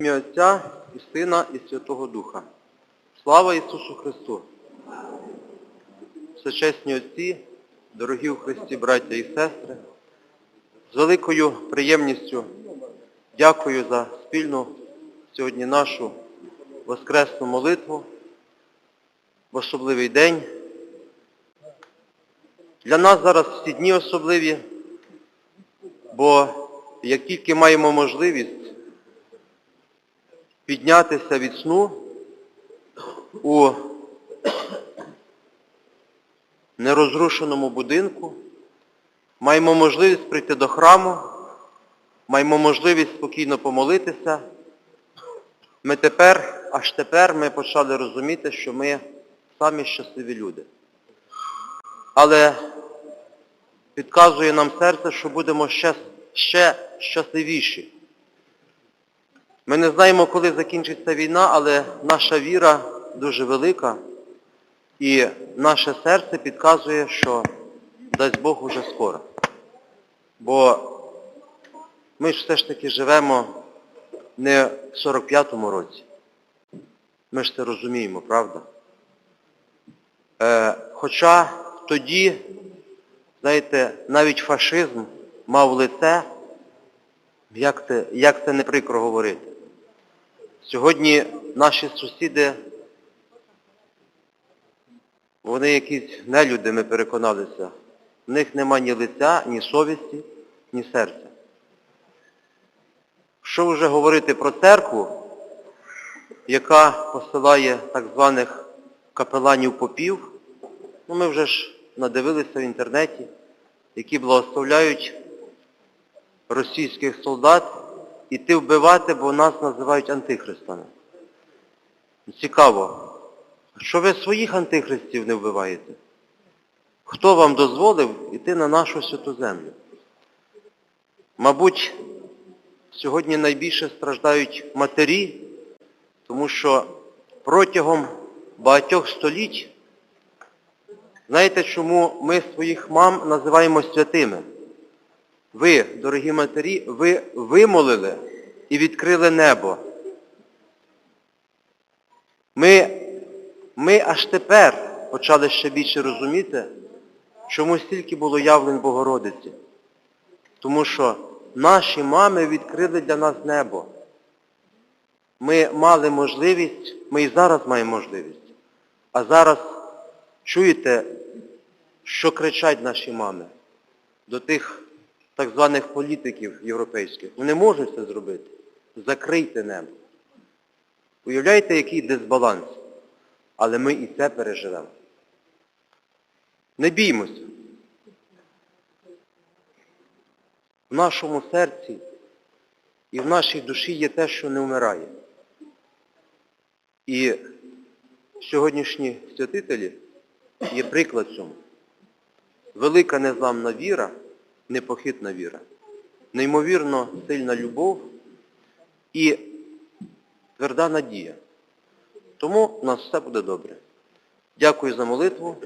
ім'я Отця і Сина і Святого Духа. Слава Ісусу Христу! Всечесні Отці, дорогі у Христі браття і сестри, з великою приємністю дякую за спільну сьогодні нашу воскресну молитву в особливий день. Для нас зараз всі дні особливі, бо як тільки маємо можливість піднятися від сну у нерозрушеному будинку, маємо можливість прийти до храму, маємо можливість спокійно помолитися. Ми тепер, аж тепер ми почали розуміти, що ми самі щасливі люди. Але підказує нам серце, що будемо ще, ще щасливіші. Ми не знаємо, коли закінчиться війна, але наша віра дуже велика, і наше серце підказує, що дасть Бог уже скоро. Бо ми ж все ж таки живемо не в 45-му році. Ми ж це розуміємо, правда? Е, хоча тоді, знаєте, навіть фашизм мав лице, як це, як це не прикро говорити. Сьогодні наші сусіди, вони якісь нелюди, ми переконалися. В них нема ні лиця, ні совісті, ні серця. Що вже говорити про церкву, яка посилає так званих капеланів-попів, ну ми вже ж надивилися в інтернеті, які благословляють російських солдат іти вбивати, бо нас називають антихристами. Цікаво, що ви своїх антихристів не вбиваєте? Хто вам дозволив іти на нашу святу землю? Мабуть, сьогодні найбільше страждають матері, тому що протягом багатьох століть, знаєте, чому ми своїх мам називаємо святими? Ви, дорогі матері, ви вимолили і відкрили небо. Ми, ми аж тепер почали ще більше розуміти, чому стільки було явлень Богородиці. Тому що наші мами відкрили для нас небо. Ми мали можливість, ми і зараз маємо можливість. А зараз чуєте, що кричать наші мами до тих так званих політиків європейських. Вони можуть це зробити. Закрийте небо. Уявляєте, який дисбаланс? Але ми і це переживемо. Не біймося. В нашому серці і в нашій душі є те, що не вмирає. І сьогоднішні святителі є приклад цьому. Велика незламна віра, непохитна віра, неймовірно сильна любов і тверда надія. Тому у нас все буде добре. Дякую за молитву.